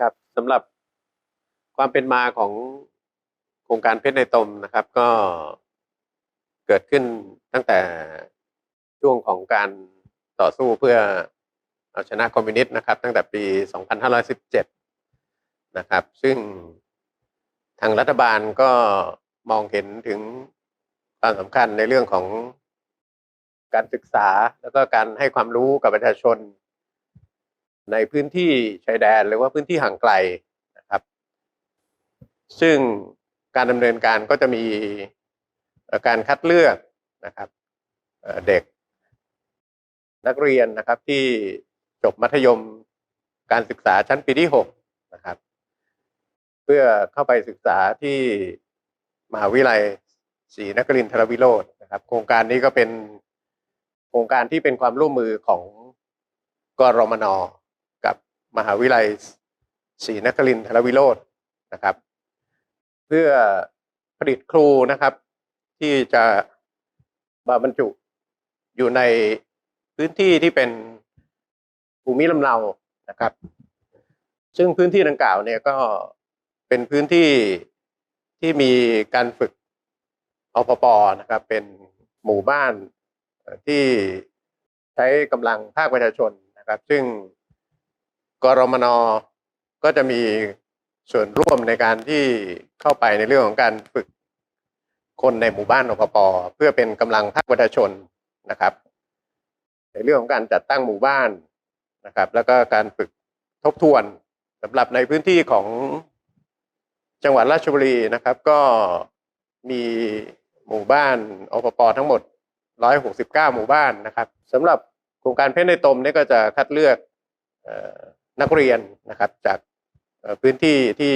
ครับสำหรับความเป็นมาของโครงการเพชรในตมนะครับ ก็เกิดขึ้นตั้งแต่ช่วงของการต่อสู้เพื่อเอาชนะคอมมิวนิสต์นะครับ ตั้งแต่ปี 2517 นะครับ ซึ่งทางรัฐบาลก็มองเห็นถึงความสำคัญในเรื่องของการศึกษาแล้วก็การให้ความรู้กับประชาชน ในพื้นที่ชายแดนหรือว่าพื้นที่ห่างไกลนะครับ ซึ่งการดำเนินการก็จะมีการคัดเลือกนะครับเด็กนักเรียนนะครับที่จบมัธยมการศึกษาชั้นปีที่หกนะครับ เพื่อเข้าไปศึกษาที่มหาวิทยาลัยศรีนครินทรวิโรจน์นะครับ โครงการนี้ก็เป็นโครงการที่เป็นความร่วมมือของกรมน มหาวิทยาลัยศรีนครินทรวิโรจน์นะครับ เพื่อผลิตครูนะครับ ที่จะมาบรรจุอยู่ในพื้นที่ที่เป็นภูมิลำเนานะครับ ซึ่งพื้นที่ดังกล่าวเนี่ยก็เป็นพื้นที่ที่มีการฝึกอพปนะครับ เป็นหมู่บ้านที่ใช้กำลังภาคประชาชนนะครับ ซึ่ง กรมนก็จะมีส่วนร่วมในการที่เข้าไปในเรื่องของการฝึกคนในหมู่บ้านอพปเพื่อเป็นกำลังภาคประชาชนนะครับ ในเรื่องของการจัดตั้งหมู่บ้านนะครับ แล้วก็การฝึกทบทวนสำหรับในพื้นที่ของจังหวัดราชบุรีนะครับ ก็มีหมู่บ้านอพปทั้งหมด 169 หมู่บ้านนะครับสำหรับโครงการเพชรในตมเนี่ยก็จะคัดเลือกเนักเรียนนะครับจากพื้นที่ที่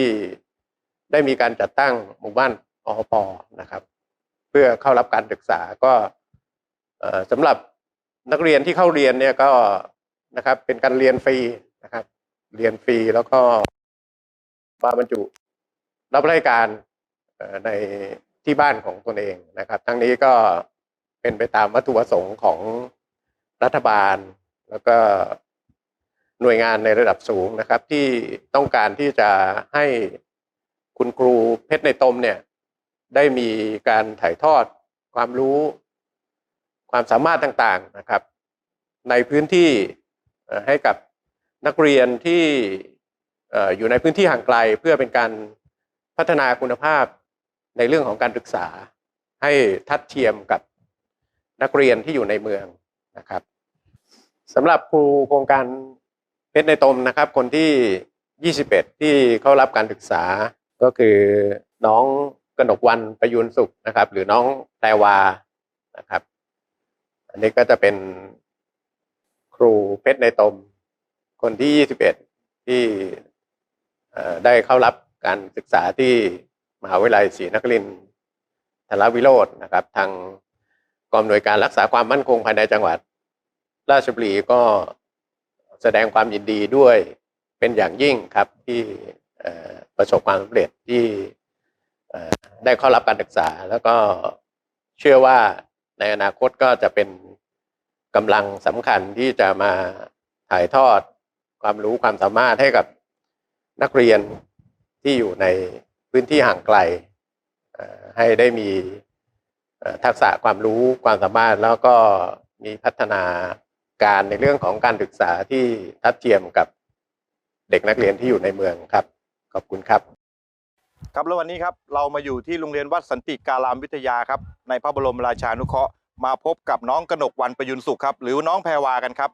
ได้มีการจัดตั้งหมู่บ้านอปนะครับ เพื่อเข้ารับการศึกษาก็สำหรับนักเรียนที่เข้าเรียนเนี่ยก็นะครับเป็นการเรียนฟรีนะครับ เรียนฟรีแล้วก็มาบรรจุรับราชการในที่บ้านของตนเองนะครับ ทั้งนี้ก็เป็นไปตามวัตถุประสงค์ของรัฐบาล แล้วก็ หน่วยงานในระดับสูงนะครับ ที่ต้องการที่จะให้คุณครูเพชรในตมเนี่ย ได้มีการถ่ายทอดความรู้ ความสามารถต่างๆนะครับ ในพื้นที่ให้กับนักเรียนที่อยู่ในพื้นที่ห่างไกลเพื่อเป็นการพัฒนาคุณภาพในเรื่องของการศึกษา ให้ทัดเทียมกับนักเรียนที่อยู่ในเมืองนะครับสำหรับครูโครงการ เพชรในตมนะครับ คนที่ 21 ที่เข้ารับการศึกษาก็คือน้องกนกวันประยุนสุขนะครับ หรือน้องแพรวานะครับ อันนี้ก็จะเป็นครูเพชรในตม คนที่ 21 ที่ได้เข้ารับการศึกษาที่มหาวิทยาลัยศรีนครินทร์ธารวิโรจน์นะครับ ทางกองอำนวยการรักษาความมั่นคงภายในจังหวัด ราชบุรีก็ แสดงความยินดีด้วยเป็นอย่างยิ่งครับที่ประสบความสำเร็จที่ได้เข้ารับการศึกษา แล้วก็เชื่อว่าในอนาคตก็จะเป็นกำลังสำคัญที่จะมาถ่ายทอดความรู้ความสามารถให้กับนักเรียนที่อยู่ในพื้นที่ห่างไกลให้ได้มีทักษะความรู้ความสามารถแล้วก็มีพัฒนา การในเรื่องของการศึกษาที่ทัดเทียมกับเด็กนักเรียนที่อยู่ในเมืองครับ ขอบคุณครับครับแล้ววันนี้ครับเรามาอยู่ที่โรงเรียนวัดสันติการามวิทยาครับ ในพระบรมราชานุเคราะห์มาพบกับน้องกนกวันประยุนสุขครับ หรือน้องแพรวากันครับ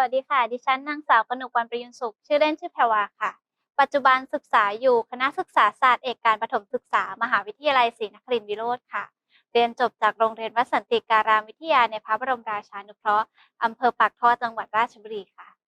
วัสดีค่ะ ดิฉันนางสาวกนกวันประยุนสุข ชื่อเล่นชื่อแพรวาค่ะ ปัจจุบันศึกษาอยู่คณะศึกษาศาสตร์เอกการประถมศึกษามหาวิทยาลัยศรีนครินทรวิโรธค่ะ เรียนจบจากโรงเรียนวัดสันติการามวิทยาในพระบรมราชานุเคราะห์อำเภอปากท่อจังหวัดราชบุรีค่ะ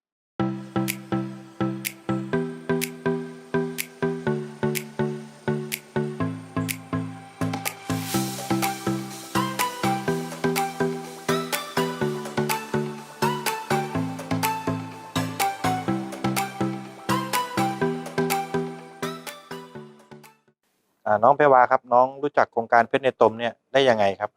น้องแพรวาครับ น้องรู้จักโครงการเพชรในตมเนี่ยได้ยังไงครับ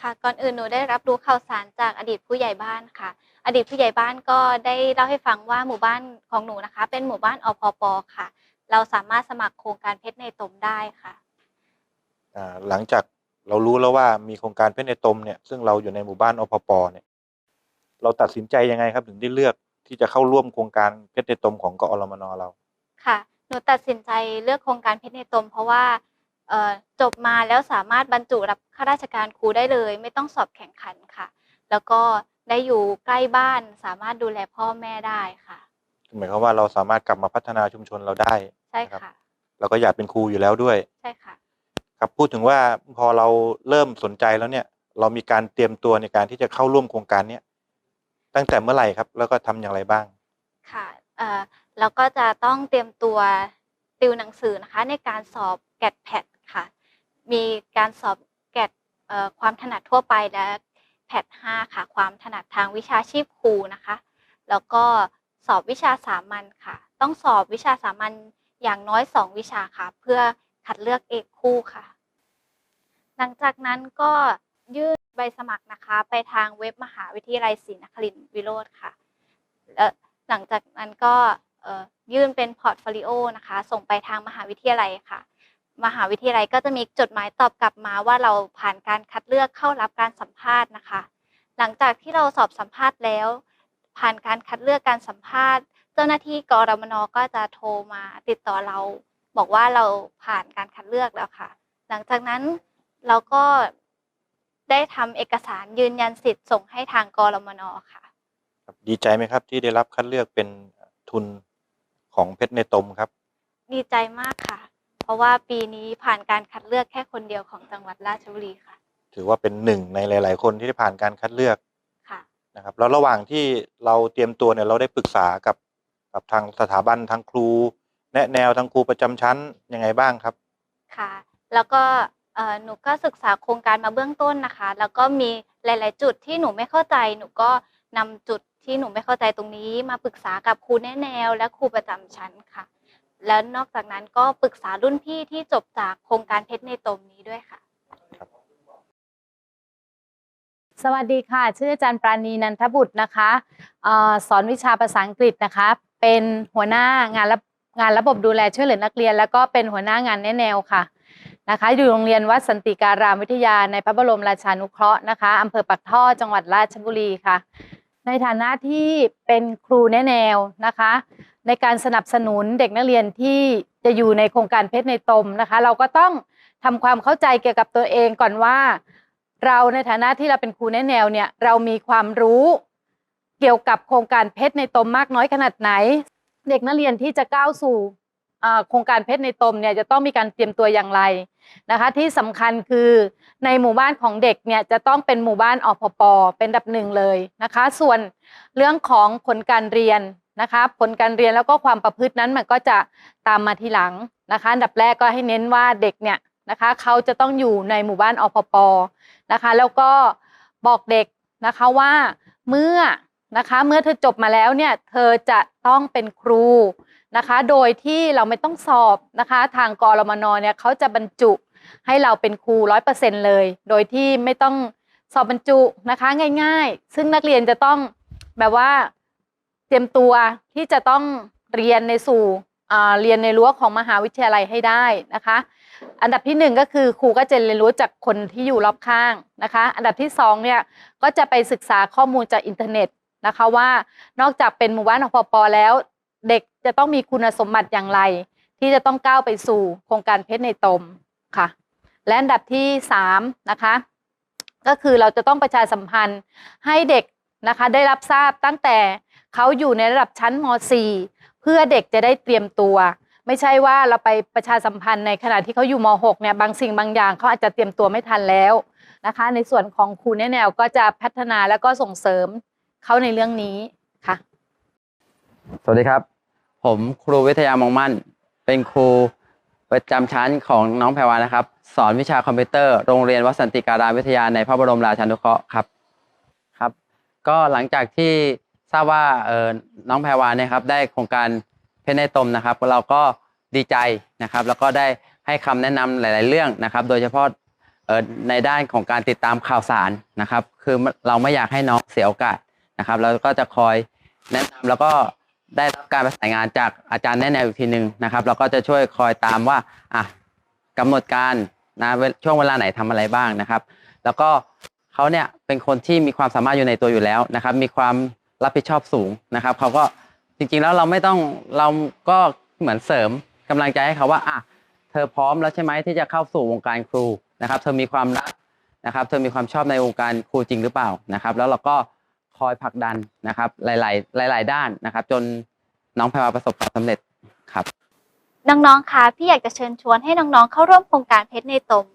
ค่ะก่อนอื่นหนูได้รับรู้ข่าวสารจากอดีตผู้ใหญ่บ้านค่ะ อดีตผู้ใหญ่บ้านก็ได้เล่าให้ฟังว่าหมู่บ้านของหนูนะคะ เป็นหมู่บ้านอพปค่ะ เราสามารถสมัครโครงการเพชรในตมได้ค่ะอ่าหลังจากเรารู้แล้วว่ามีโครงการเพชรในตมเนี่ยซึ่งเราอยู่ในหมู่บ้านอพปเนี่ย เราตัดสินใจยังไงครับถึงได้เลือกที่จะเข้าร่วมโครงการเพชรในตมของกอรมนเราค่ะ หนูตัดสินใจเลือกโครงการเพชรในตม เพราะว่าเอ่อจบมาแล้วสามารถบรรจุรับข้าราชการครูได้เลย ไม่ต้องสอบแข่งขันค่ะ แล้วก็ได้อยู่ใกล้บ้านสามารถดูแลพ่อแม่ได้ค่ะหมายความว่าเราสามารถกลับมาพัฒนาชุมชนเราได้ใช่ครับค่ะเราก็อยากเป็นครูอยู่แล้วด้วยใช่ค่ะครับพูดถึงว่าพอเราเริ่มสนใจแล้วเนี่ย เรามีการเตรียมตัวในการที่จะเข้าร่วมโครงการเนี้ยตั้งแต่เมื่อไหร่ครับ แล้วก็ทำอย่างไรบ้างค่ะเอ่อ แล้วก็จะต้องเตรียมตัวติวหนังสือนะคะในการสอบแกดแพดค่ะ มีการสอบแกดความถนัดทั่วไปและแพด5ค่ะ ความถนัดทางวิชาชีพครูนะคะ แล้วก็สอบวิชาสามัญค่ะ ต้องสอบวิชาสามัญอย่างน้อย 2 วิชาค่ะ เพื่อคัดเลือกเอกคู่ค่ะ หลังจากนั้นก็ยื่นใบสมัครนะคะ ไปทางเว็บมหาวิทยาลัยศรีนครินทร์วิโรธค่ะ แล้วหลังจากนั้นก็ ยื่นเป็นพอร์ตโฟลิโอนะคะ ส่งไปทางมหาวิทยาลัยค่ะ มหาวิทยาลัยก็จะมีจดหมายตอบกลับมาว่าเราผ่านการคัดเลือกเข้ารับการสัมภาษณ์นะคะ หลังจากที่เราสอบสัมภาษณ์แล้ว ผ่านการคัดเลือกการสัมภาษณ์ เจ้าหน้าที่กรมนก็จะโทรมาติดต่อเรา บอกว่าเราผ่านการคัดเลือกแล้วค่ะ หลังจากนั้นเราก็ได้ทำเอกสารยืนยันสิทธิ์ส่งให้ทางกรมนค่ะครับดีใจไหมครับที่ได้รับคัดเลือกเป็นทุน ของเพชรในตมครับ ดีใจมากค่ะ เพราะว่าปีนี้ผ่านการคัดเลือกแค่คนเดียวของจังหวัดราชบุรีค่ะ ถือว่าเป็นหนึ่งในหลาย ๆ คนที่ได้ผ่านการคัดเลือกค่ะนะครับ แล้วระหว่างที่เราเตรียมตัวเนี่ยเราได้ปรึกษากับกับทางสถาบันทางครู แนะแนวทางครูประจำชั้นยังไงบ้างครับค่ะ แล้วก็เอ่อหนูก็ศึกษาโครงการมาเบื้องต้นนะคะ แล้วก็มีหลาย ๆ จุดที่หนูไม่เข้าใจหนูก็นำจุด ที่หนูไม่เข้าใจตรงนี้มาปรึกษากับครูแนะแนว และครูประจำชั้นค่ะ แล้วนอกจากนั้นก็ปรึกษารุ่นพี่ที่จบจากโครงการเพชรในตมนี้ด้วยค่ะ สวัสดีค่ะ ชื่ออาจารย์ปราณีนันทบุตรนะคะเออสอนวิชาภาษาอังกฤษนะคะ เป็นหัวหน้างานระงานระบบดูแลช่วยเหลือนักเรียน แล้วก็เป็นหัวหน้างานแนะแนวค่ะนะคะอยู่โรงเรียนวัดสันติการามวิทยาในพระบรมราชานุเคราะห์นะคะอำเภอปักท่อจังหวัดราชบุรีค่ะ ในฐานะที่เป็นครูแนะแนวนะคะ ในการสนับสนุนเด็กนักเรียนที่จะอยู่ในโครงการเพชรในตมนะคะ เราก็ต้องทำความเข้าใจเกี่ยวกับตัวเองก่อนว่า เราในฐานะที่เราเป็นครูแนะแนวเนี่ยเรามีความรู้เกี่ยวกับโครงการเพชรในตมมากน้อยขนาดไหน เด็กนักเรียนที่จะก้าวสู่ โครงการเพชรในตมเนี่ยจะต้องมีการเตรียมตัวอย่างไรนะคะ ที่สำคัญคือในหมู่บ้านของเด็กเนี่ยจะต้องเป็นหมู่บ้านอพปเป็นอันดับหนึ่งเลยนะคะ ส่วนเรื่องของผลการเรียนนะคะ ผลการเรียนแล้วก็ความประพฤตินั้นมันก็จะตามมาทีหลังนะคะอันดับแรกก็ให้เน้นว่าเด็กเนี่ยนะคะเขาจะต้องอยู่ในหมู่บ้านอพปนะคะ แล้วก็บอกเด็กนะคะว่าเมื่อนะคะเมื่อเธอจบมาแล้วเนี่ยเธอจะต้องเป็นครู นะคะ โดยที่เราไม่ต้องสอบนะคะ ทางกรมนเนี่ยเขาจะบรรจุให้เราเป็นครูร้อยเปอร์เซ็นเลย โดยที่ไม่ต้องสอบบรรจุนะคะง่าย ๆ ซึ่งนักเรียนจะต้องแบบว่าเตรียมตัวที่จะต้องเรียนในสู่เรียนในรั้วของมหาวิทยาลัยให้ได้นะคะ อันดับที่หนึ่งก็คือครูก็จะเรียนรู้จากคนที่อยู่รอบข้างนะคะ อันดับที่สองเนี่ยก็จะไปศึกษาข้อมูลจากอินเทอร์เน็ตนะคะว่านอกจากเป็นหมู่บ้านอพปแล้ว เด็กจะต้องมีคุณสมบัติอย่างไร ที่จะต้องก้าวไปสู่โครงการเพชรในตมค่ะ และอันดับที่สามนะคะก็คือเราจะต้องประชาสัมพันธ์ให้เด็กนะคะได้รับทราบตั้งแต่เขาอยู่ในระดับชั้นม .4 เพื่อเด็กจะได้เตรียมตัว ไม่ใช่ว่าเราไปประชาสัมพันธ์ในขณะที่เขาอยู่ม .6 เนี่ยบางสิ่งบางอย่างเขาอาจจะเตรียมตัวไม่ทันแล้วนะคะ ในส่วนของครูแนแนวก็จะพัฒนาแล้วก็ส่งเสริมเขาในเรื่องนี้ค่ะ สวัสดีครับ ผมครูวิทยามองมั่น เป็นครูประจำชั้นของน้องแพรวานะครับ สอนวิชาคอมพิวเตอร์โรงเรียนวัดสันติการามวิทยาในพระบรมราชานุเคราะห์ครับครับ ก็หลังจากที่ทราบว่าเออน้องแพรวาเนี่ยครับได้โครงการเพชรในตมนะครับ เราก็ดีใจนะครับ แล้วก็ได้ให้คำแนะนำหลาย ๆ เรื่องนะครับ โดยเฉพาะเออในด้านของการติดตามข่าวสารนะครับ คือเราไม่อยากให้น้องเสียโอกาสนะครับ เราก็จะคอยแนะนำแล้วก็ ได้รับการประสานงานจากอาจารย์แนะแนวอีกทีหนึ่งนะครับ เราก็จะช่วยคอยตามว่าอะกำหนดการนะช่วงเวลาไหนทำอะไรบ้างนะครับ แล้วก็เขาเนี่ยเป็นคนที่มีความสามารถอยู่ในตัวอยู่แล้วนะครับ มีความรับผิดชอบสูงนะครับเขาก็จริงๆแล้วเราไม่ต้องเราก็เหมือนเสริมกำลังใจให้เขาว่าอะเธอพร้อมแล้วใช่ไหมที่จะเข้าสู่วงการครูนะครับ เธอมีความรักนะครับ เธอมีความชอบในวงการครูจริงหรือเปล่านะครับ แล้วเราก็ คอยผลักดันนะครับ หลาย ๆ หลาย ๆ ด้านนะครับ จนน้องแพรวาประสบความสำเร็จครับ น้องๆ คะพี่อยากจะเชิญชวนให้น้องๆ เข้าร่วมโครงการเพชรในตม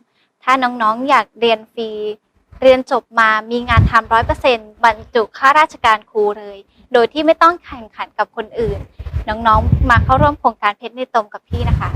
ถ้าน้องๆ อยากเรียนฟรี เรียนจบมามีงานทำร้อยเปอร์เซ็นต์บรรจุข้าราชการครูเลย โดยที่ไม่ต้องแข่งขันกับคนอื่น น้องๆ มาเข้าร่วมโครงการเพชรในตมกับพี่นะคะ